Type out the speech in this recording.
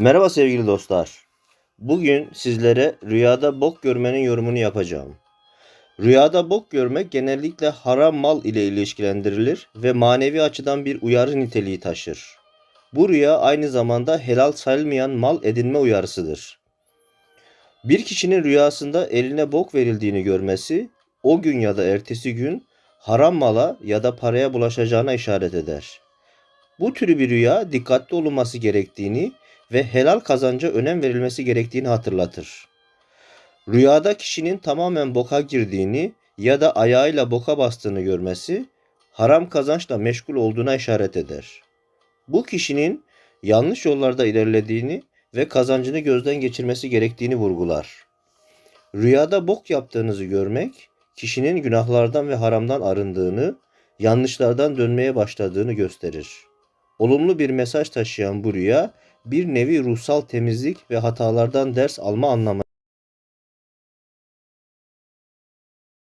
Merhaba sevgili dostlar. Bugün sizlere rüyada bok görmenin yorumunu yapacağım. Rüyada bok görmek genellikle haram mal ile ilişkilendirilir ve manevi açıdan bir uyarı niteliği taşır. Bu rüya aynı zamanda helal sayılmayan mal edinme uyarısıdır. Bir kişinin rüyasında eline bok verildiğini görmesi, o gün ya da ertesi gün haram mala ya da paraya bulaşacağına işaret eder. Bu türü bir rüya dikkatli olunması gerektiğini ve helal kazanca önem verilmesi gerektiğini hatırlatır. Rüyada kişinin tamamen boka girdiğini ya da ayağıyla boka bastığını görmesi haram kazançla meşgul olduğuna işaret eder. Bu kişinin yanlış yollarda ilerlediğini ve kazancını gözden geçirmesi gerektiğini vurgular. Rüyada bok yaptığınızı görmek kişinin günahlardan ve haramdan arındığını, yanlışlardan dönmeye başladığını gösterir. Olumlu bir mesaj taşıyan bu rüya bir nevi ruhsal temizlik ve hatalardan ders alma anlamı